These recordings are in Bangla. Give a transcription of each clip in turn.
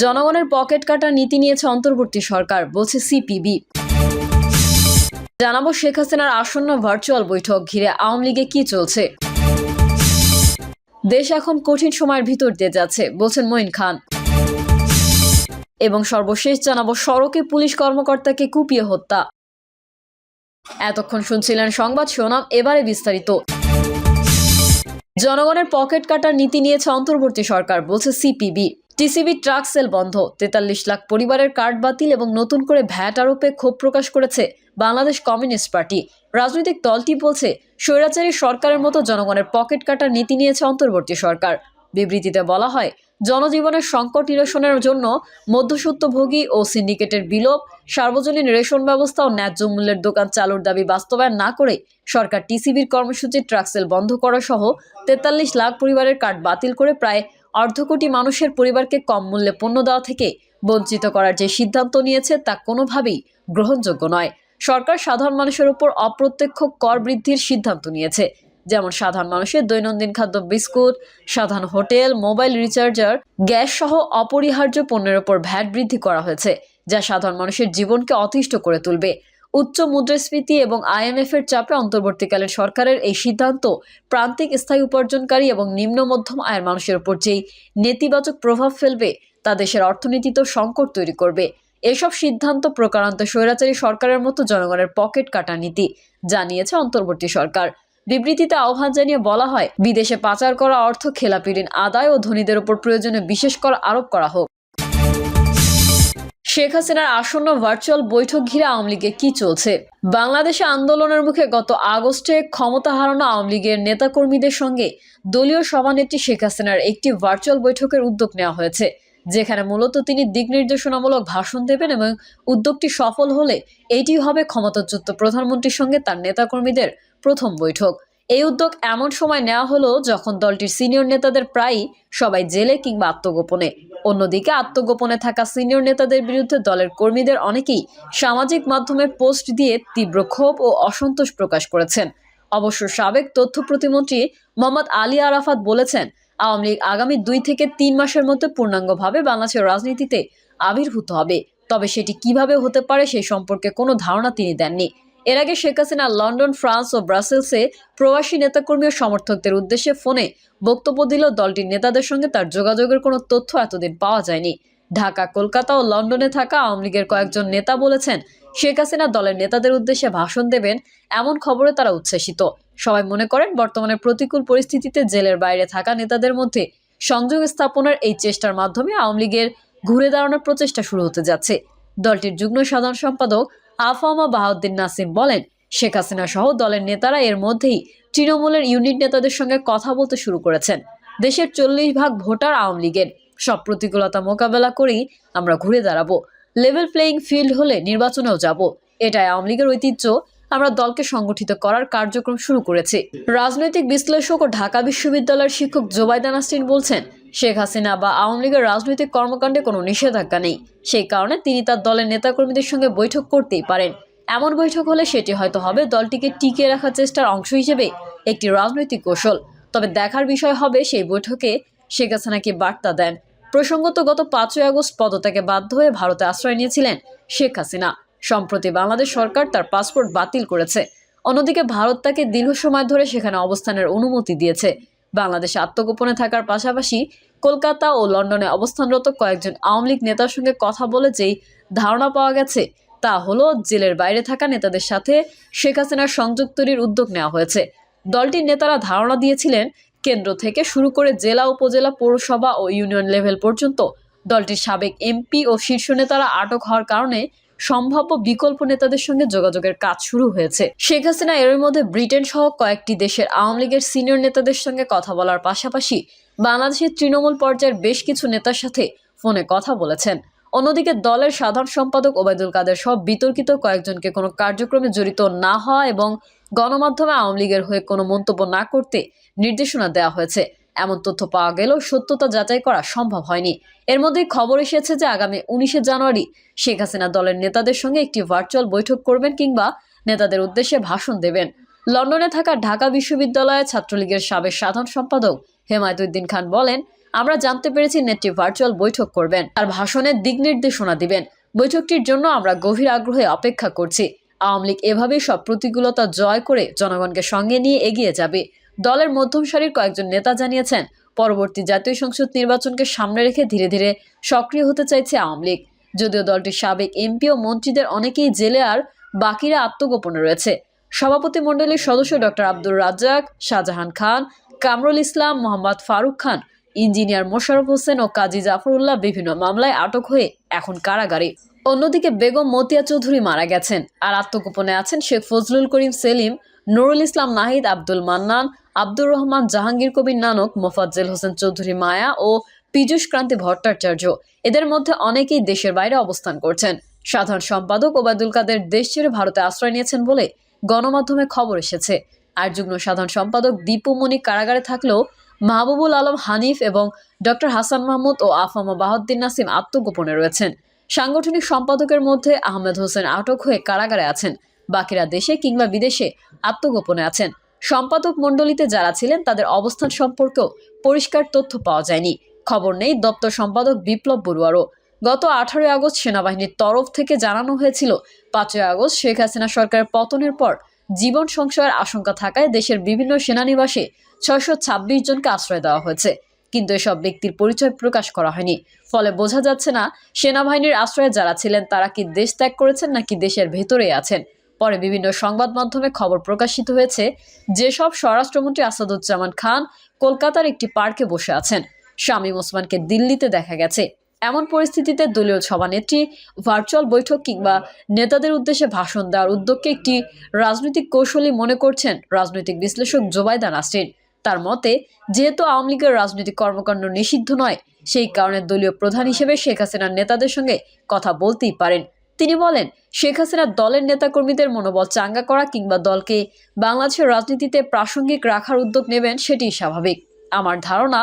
জনগণের পকেট কাটা নীতি নিয়েছে অন্তর্বর্তী সরকার, বলছে সিপিবি। জানাব শেখ হাসিনার আসন্ন ভার্চুয়াল বৈঠক ঘিরে আওয়ামী লীগে কি চলছে? দেশ এখন কঠিন সময়ের ভিতর দিয়ে যাচ্ছে, বলছেন মঈন খান। এবং সর্বশেষ জানাব সড়কে পুলিশ কর্মকর্তাকে কুপিয়ে হত্যা। এতক্ষণ শুনছিলেন সংবাদ শোনাম এবারে বিস্তারিত। জনগণের পকেট কাটার নীতি নিয়েছে অন্তর্বর্তী সরকার, বলছে সিপিবি। টিসিবি ট্রাক সেল বন্ধ। তেতাল্লিশ লাখ পরিবারের কার্ড বাতিল এবং নতুন করে ভ্যাট আরোপে ক্ষোভ প্রকাশ করেছে বাংলাদেশ কমিউনিস্ট পার্টি। রাজনৈতিক দলটি বলছে, স্বৈরাচারী সরকারের মতো জনগণের পকেট কাটার নীতি নিয়েছে অন্তর্বর্তী সরকার। বিবৃতিতে বলা হয়, জনজীবনের সংকট নিরসনের জন্য মধ্যসূত্রভোগী ও সিন্ডিকেটের বিলোপ, সার্বজনীন রেশন ব্যবস্থা ও ন্যায্য মূল্যের দোকান চালুর দাবি বাস্তবায়ন না করে সরকার টিসিবির কর্মসূচি ট্রাকসেল বন্ধ করা সহ তেতাল্লিশ লাখ পরিবারের কার্ড বাতিল করে প্রায় অর্ধ কোটি মানুষের পরিবারকে কম মূল্যে পণ্য দেওয়া থেকে বঞ্চিত করার যে সিদ্ধান্ত নিয়েছে তা কোনোভাবেই গ্রহণযোগ্য নয়। সরকার সাধারণ মানুষের উপর অপ্রত্যক্ষ কর বৃদ্ধির সিদ্ধান্ত নিয়েছে। যেমন সাধারণ মানুষের দৈনন্দিন খাদ্য বিস্কুট, সাধারণ হোটেল, মোবাইল রিচার্জার, গ্যাস সহ অপরিহার্য পণ্যের উপর ভ্যাট বৃদ্ধি করা হয়েছে, যা সাধারণ মানুষের জীবনকে অতিষ্ঠ করে তুলবে। উচ্চ মুদ্রাস্ফীতি এবং আইএমএফ এর চাপে অন্তর্বর্তীকালীন সরকারের এই সিদ্ধান্ত প্রান্তিক স্থায়ী উপার্জনকারী এবং নিম্ন মধ্যম আয়ের মানুষের উপর যেই নেতিবাচক প্রভাব ফেলবে, তা দেশের অর্থনীতিতেও সংকট তৈরি করবে। এসব সিদ্ধান্ত প্রকারান্ত স্বৈরাচারী সরকারের মতো জনগণের পকেট কাটা নীতি, জানিয়েছে অন্তর্বর্তী সরকার। বিবৃতিতে আহ্বান জানিয়ে বলা হয়, বিদেশে পাচার করা অর্থ খেলাপি ঋণ আদায় ও ধনীদের উপর প্রয়োজনে বিশেষ কর আরোপ করা হোক। শেখ হাসিনার আসন্ন ভার্চুয়াল বৈঠক ঘিরে আওয়ামী লীগে কি চলছে? বাংলাদেশে আন্দোলনের মুখে গত আগস্টে ক্ষমতা হারানো আওয়ামী লীগের নেতাকর্মীদের সঙ্গে দলীয় সভানেত্রী শেখ হাসিনার একটি ভার্চুয়াল বৈঠকের উদ্যোগ নেওয়া হয়েছে, যেখানে মূলত তিনি দিক নির্দেশনামূলক ভাষণ দেবেন এবং উদ্যোগটি সফল হলে এটি হবে ক্ষমতাচ্যুত প্রধানমন্ত্রীর সঙ্গে তার নেতাকর্মীদের প্রথম বৈঠক। এই উদ্যোগ এমন সময় নেওয়া হলো যখন দলটির সিনিয়র নেতাদের প্রায়ই সবাই জেলে কিংবা আত্মগোপনে। অন্যদিকে আত্মগোপনে থাকা সিনিয়র নেতাদের বিরুদ্ধে দলের কর্মীদের অনেকেই সামাজিক মাধ্যমে পোস্ট দিয়ে তীব্র ক্ষোভ ও অসন্তোষ প্রকাশ করেছেন। অবশ্য সাবেক তথ্য প্রতিমন্ত্রী মোহাম্মদ আলী আরাফাত বলেছেন, আওয়ামী লীগ আগামী দুই থেকে তিন মাসের মধ্যে পূর্ণাঙ্গভাবে বাংলাদেশের রাজনীতিতে আবির্ভূত হবে। তবে সেটি কীভাবে হতে পারে সেই সম্পর্কে কোনো ধারণা তিনি দেননি। এর আগে শেখ হাসিনা লন্ডন, ফ্রান্স ও ব্রাসেলসে প্রবাসী নেতাকর্মী ও সমর্থকদের উদ্দেশ্যে ফোনে বক্তব্য দিল দলটির নেতাদের সঙ্গে। তার যোগাযোগের কোনো তথ্য এতদিন পাওয়া যায়নি। ঢাকা, কলকাতা ও লন্ডনে থাকা আওয়ামী লীগের কয়েকজন নেতা বলেছেন, শেখ হাসিনা দলের নেতাদের উদ্দেশ্যে ভাষণ দেবেন, এমন খবরে তারা উচ্ছ্বাসিত। সবাই মনে করেন, বর্তমানে প্রতিকূল পরিস্থিতিতে জেলের বাইরে থাকা নেতাদের মধ্যে সংযোগ স্থাপনের এই চেষ্টার মাধ্যমে আওয়ামী লীগের ঘুরে দাঁড়ানোর প্রচেষ্টা শুরু হতে যাচ্ছে। দলটির যুগ্ম সাধারণ সম্পাদক আফামা বাহাউদ্দিন নাসিম বলেন, শেখ হাসিনা সহ দলের নেতারা এর মধ্যেই তৃণমূলের ইউনিট নেতাদের সঙ্গে কথা বলতে শুরু করেছেন। দেশের চল্লিশ ভাগ ভোটার আওয়ামী লীগের। সব প্রতিকূলতা মোকাবেলা করেই আমরা ঘুরে দাঁড়াবো। লেভেল প্লেয়িং ফিল্ড হলে নির্বাচনেও যাব। এটাই আওয়ামী লীগের ঐতিহ্য। আমরা দলকে সংগঠিত করার কার্যক্রম শুরু করেছি। রাজনৈতিক বিশ্লেষক ও ঢাকা বিশ্ববিদ্যালয়ের শিক্ষক জোবাইদা নাসরিন বলছেন শেখ হাসিনা বা আওয়ামী লীগের রাজনৈতিক কর্মকাণ্ডে কোনো নিষেধাজ্ঞা নেই। সেই কারণে তিনি তার দলের নেতাকর্মীদের সঙ্গে বৈঠক করতেই পারেন। এমন বৈঠক হলে সেটি হয়তো হবে দলটিকে টিকিয়ে রাখার চেষ্টার অংশ হিসেবে একটি রাজনৈতিক কৌশল। তবে দেখার বিষয় হবে সেই বৈঠকে শেখ হাসিনা কি বার্তা দেন। প্রসঙ্গত গত পাঁচই আগস্ট পদত্যাগে বাধ্য হয়ে ভারতে আশ্রয় নিয়েছিলেন শেখ হাসিনা। সম্প্রতি বাংলাদেশ সরকার তার পাসপোর্ট বাতিল করেছে। অন্যদিকে ভারত তাকে দীর্ঘ সময় ধরে সেখানে অবস্থানের অনুমতি দিয়েছে। বাংলাদেশে আত্মগোপনে থাকার পাশাপাশি কলকাতা ও লন্ডনে অবস্থানরত কয়েকজন আওয়ামী লীগ নেতার সঙ্গে কথা বলে যেই ধারণা পাওয়া গেছে, তা হলো জেলের বাইরে থাকা নেতাদের সাথে শেখ হাসিনার সংযোগ তৈরির উদ্যোগ নেওয়া হয়েছে। দলটির নেতারা ধারণা দিয়েছিলেন, কেন্দ্র থেকে শুরু করে জেলা, উপজেলা, পৌরসভা ও ইউনিয়ন লেভেল পর্যন্ত দলটির সাবেক এমপি ও শীর্ষ নেতারা আটক হওয়ার কারণে সম্ভাব্য বিকল্প নেতাদের সঙ্গে যোগাযোগের কাজ শুরু হয়েছে। শেখ হাসিনা এর মধ্যে ব্রিটেন সহ কয়েকটি দেশের আওয়ামী লীগের সিনিয়র নেতাদের সঙ্গে কথা বলার পাশাপাশি বাংলাদেশের তৃণমূল পর্যায়ের বেশ কিছু নেতার সাথে ফোনে কথা বলেছেন। অন্যদিকে দলের সাধারণ সম্পাদক ওবায়দুল কাদের সব বিতর্কিত কয়েকজনকে কোনো কার্যক্রমে জড়িত না হওয়া এবং গণমাধ্যমে আওয়ামী লীগের হয়ে কোনো মন্তব্য না করতে নির্দেশনা দেওয়া হয়েছে। এমন তথ্য পাওয়া গেলেও সত্যতা যাচাই করা সম্ভব হয়নি। এর মধ্যেই খবর এসেছে যে আগামী উনিশে জানুয়ারি শেখ হাসিনা দলের নেতাদের সঙ্গে একটি ভার্চুয়াল বৈঠক করবেন কিংবা নেতাদের উদ্দেশ্যে ভাষণ দেবেন। লন্ডনে থাকা ঢাকা বিশ্ববিদ্যালয়ের ছাত্রলীগের সাবেক সাধারণ সম্পাদক হেমায়তুদ্দিন খান বলেন, আমরা জানতে পেরেছি নেত্রী ভার্চুয়াল বৈঠক করবেন আর ভাষণের দিক নির্দেশনা দিবেন। বৈঠকটির জন্য আমরা গভীর আগ্রহে অপেক্ষা করছি। আওয়ামী লীগ এভাবেই সব প্রতিকূলতা জয় করে জনগণকে সঙ্গে নিয়ে এগিয়ে যাবে। দলের মধ্যম সারির কয়েকজন নেতা জানিয়েছেন, পরবর্তী জাতীয় সংসদ নির্বাচনকে সামনে রেখে ধীরে ধীরে সক্রিয় হতে চাইছে আওয়ামী লীগ। যদিও দলটির সাবেক এমপি ও মন্ত্রীদের অনেকেই জেলে আর বাকিরা আত্মগোপনে রয়েছে। সভাপতি মণ্ডলীর সদস্য ডক্টর আব্দুর রাজ্জাক, শাহজাহান খান, কামরুল ইসলাম, মোহাম্মদ ফারুক খান, ইঞ্জিনিয়ার মোশারফ হোসেন ও কাজী জাফরুল্লাহ বিভিন্ন মামলায় আটক হয়ে এখন কারাগারে। অন্যদিকে বেগম মতিয়া চৌধুরী মারা গেছেন। আর আত্মগোপনে আছেন শেখ ফজলুল করিম, সেলিম, নুরুল ইসলাম নাহিদ, আব্দুল মান্নান আব্দুর রহমান, জাহাঙ্গীর কবির নানক, মোফাজ্জেল হোসেন চৌধুরী মায়া ও পীযূষ ক্রান্তি ভট্টাচার্য। এদের মধ্যে অনেকেই দেশের বাইরে অবস্থান করছেন। সাধারণ সম্পাদক ওবায়দুল কাদের দেশ ছেড়ে ভারতে আশ্রয় নিয়েছেন বলে গণমাধ্যমে খবর এসেছে। আর যুগ্ম সাধারণ সম্পাদক দীপু মনি কারাগারে থাকলেও মাহবুবুল আলম হানিফ এবং ডক্টর হাসান মাহমুদ ও আফামা বাহাদ্দিন নাসিম আত্মগোপনে রয়েছেন। সাংগঠনিক সম্পাদকের মধ্যে আহমেদ হোসেন আটক হয়ে কারাগারে আছেন। বাকিরা দেশে কিংবা বিদেশে আত্মগোপনে আছেন। সম্পাদক মণ্ডলীতে যারা ছিলেন, তাদের অবস্থান সম্পর্কেও পরিষ্কার তথ্য পাওয়া যায়নি। খবর নেই দপ্তর সম্পাদক বিপ্লব বড়ুয়ারও। গত আঠারোই আগস্ট সেনাবাহিনীর তরফ থেকে জানানো হয়েছিল, পাঁচই আগস্ট শেখ হাসিনা সরকারের পতনের পর জীবন সংশয়ের আশঙ্কা থাকায় দেশের বিভিন্ন সেনানিবাসে ছয়শো ছাব্বিশ জনকে আশ্রয় দেওয়া হয়েছে। কিন্তু এসব ব্যক্তির পরিচয় প্রকাশ করা হয়নি। ফলে বোঝা যাচ্ছে না, সেনাবাহিনীর আশ্রয়ে যারা ছিলেন, তারা কি দেশ ত্যাগ করেছেন নাকি দেশের ভেতরেই আছেন। পরে বিভিন্ন সংবাদ মাধ্যমে খবর প্রকাশিত হয়েছে যেসব স্বরাষ্ট্রমন্ত্রী আসাদুজ্জামান খান কলকাতার একটি পার্কে বসে আছেন। শামীম ওসমানকে দিল্লিতে দেখা গেছে। এমন পরিস্থিতিতে দলীয় সভানেত্রী ভার্চুয়াল বৈঠক কিংবা নেতাদের উদ্দেশ্যে ভাষণ দেওয়ার উদ্যোগকে একটি রাজনৈতিক কৌশলী মনে করছেন রাজনৈতিক বিশ্লেষক জোবাইদা নাসরিন তার মতে, যেহেতু আওয়ামী লীগের রাজনৈতিক কর্মকাণ্ড নিষিদ্ধ নয়, সেই কারণে দলীয় প্রধান হিসেবে শেখ হাসিনার নেতাদের সঙ্গে কথা বলতেই পারেন। তিনি বলেন, শেখ হাসিনার দলের নেতাকর্মীদের মনোবল চাঙ্গা করা কিংবা দলকে বাংলাদেশের রাজনীতিতে প্রাসঙ্গিক রাখার উদ্যোগ নেবেন সেটিই স্বাভাবিক। আমার ধারণা,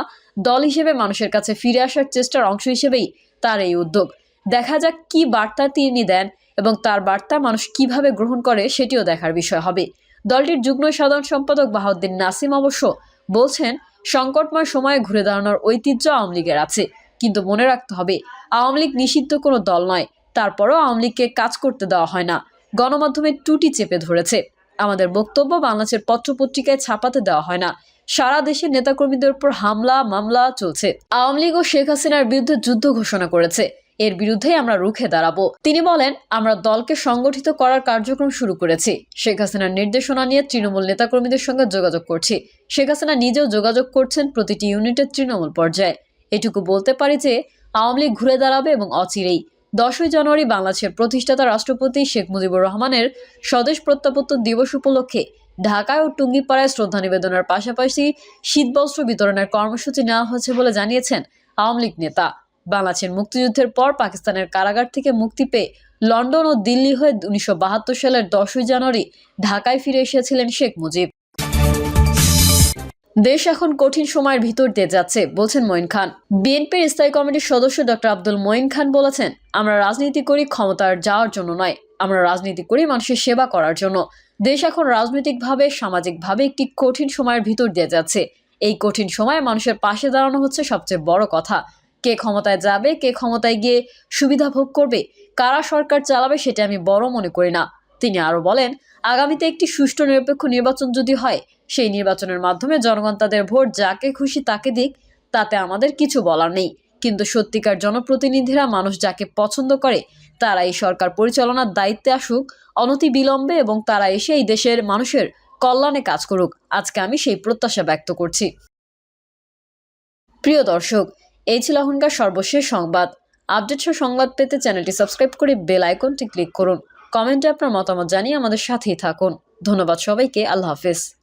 দল হিসেবে মানুষের কাছে ফিরে আসার চেষ্টার অংশ হিসেবেই তার এই উদ্যোগ। দেখা যাক কি বার্তা তিনি দেন এবং তার বার্তা মানুষ কীভাবে গ্রহণ করে সেটিও দেখার বিষয় হবে। দলটির যুগ্ম সাধারণ সম্পাদক বাহাউদ্দিন নাসিম অবশ্য বলছেন, সংকটময় সময়ে ঘুরে দাঁড়ানোর ঐতিহ্য আওয়ামী লীগের আছে, কিন্তু মনে রাখতে হবে, আওয়ামী লীগ নিষিদ্ধ কোনো দল নয়। তারপরও আওয়ামী লীগকে কাজ করতে দেওয়া হয় না। গণমাধ্যমে টুটি চেপে ধরেছে। আমাদের বক্তব্য বাংলাদেশের পত্রপত্রিকায় ছাপাতে দেওয়া হয় না। সারা দেশের নেতাকর্মীদের উপর হামলা, মামলা চলছে। আওয়ামী লীগ ও শেখ হাসিনার বিরুদ্ধে যুদ্ধ ঘোষণা করেছে। এর বিরুদ্ধেই আমরা রুখে দাঁড়াবো। তিনি বলেন, আমরা দলকে সংগঠিত করার কার্যক্রম শুরু করেছি। শেখ হাসিনার নির্দেশনা নিয়ে তৃণমূল নেতাকর্মীদের সঙ্গে যোগাযোগ করছি। শেখ হাসিনা নিজেও যোগাযোগ করছেন প্রতিটি ইউনিটের তৃণমূল পর্যায়ে। এটুকু বলতে পারি যে, আওয়ামী লীগ ঘুরে দাঁড়াবে এবং অচিরেই। দশই জানুয়ারি বাংলাদেশের প্রতিষ্ঠাতা রাষ্ট্রপতি শেখ মুজিবুর রহমানের স্বদেশ প্রত্যাবর্তন দিবস উপলক্ষে ঢাকায় ও টুঙ্গিপাড়ায় শ্রদ্ধা নিবেদনের পাশাপাশি শীতবস্ত্র বিতরণের কর্মসূচি নেওয়া হয়েছে বলে জানিয়েছেন আওয়ামী লীগ নেতা। বাংলাদেশের মুক্তিযুদ্ধের পর পাকিস্তানের কারাগার থেকে মুক্তি পেয়ে লন্ডন ও দিল্লি হয়ে উনিশশো বাহাত্তর সালের দশই জানুয়ারি ঢাকায় ফিরে এসেছিলেন শেখ মুজিব। দেশ এখন কঠিন সময়ের ভিতর দিয়ে যাচ্ছে, বলছেন মঈন খান। বিএনপির স্থায়ী কমিটির সদস্য ডক্টর আব্দুল মঈন খান বলেছেন, আমরা রাজনীতি করি ক্ষমতার যাওয়ার জন্য নয়, আমরা রাজনীতি করি মানুষের সেবা করার জন্য। দেশ এখন রাজনৈতিকভাবে, সামাজিকভাবে একটি কঠিন সময়ের ভিতর দিয়ে যাচ্ছে। এই কঠিন সময়ে মানুষের পাশে দাঁড়ানো হচ্ছে সবচেয়ে বড় কথা। কে ক্ষমতায় যাবে, কে ক্ষমতায় গিয়ে সুবিধা ভোগ করবে, কারা সরকার চালাবে সেটা আমি বড় মনে করি না। তিনি আরও বলেন, আগামীতে একটি সুষ্ঠু নিরপেক্ষ নির্বাচন যদি হয় সেই নির্বাচনের মাধ্যমে জনগণ তাদের ভোট যাকে খুশি তাকে দিক, তাতে আমাদের কিছু বলার নেই। কিন্তু সত্যিকার জনপ্রতিনিধিরা মানুষ যাকে পছন্দ করে তারা এই সরকার পরিচালনার দায়িত্বে আসুক, অনতি বিলম্বে এবং তারা এসে এই দেশের মানুষের কল্যাণে কাজ করুক। আজকে আমি সেই প্রত্যাশা ব্যক্ত করছি। প্রিয় দর্শক, এই ছিল এখনকার সর্বশেষ সংবাদ। আপডেট সহ সংবাদ পেতে চ্যানেলটি সাবস্ক্রাইব করে বেল আইকনটি ক্লিক করুন। কমেন্টে আপনার মতামত জানিয়ে আমাদের সাথেই থাকুন। ধন্যবাদ সবাইকে, আল্লাহ হাফেজ।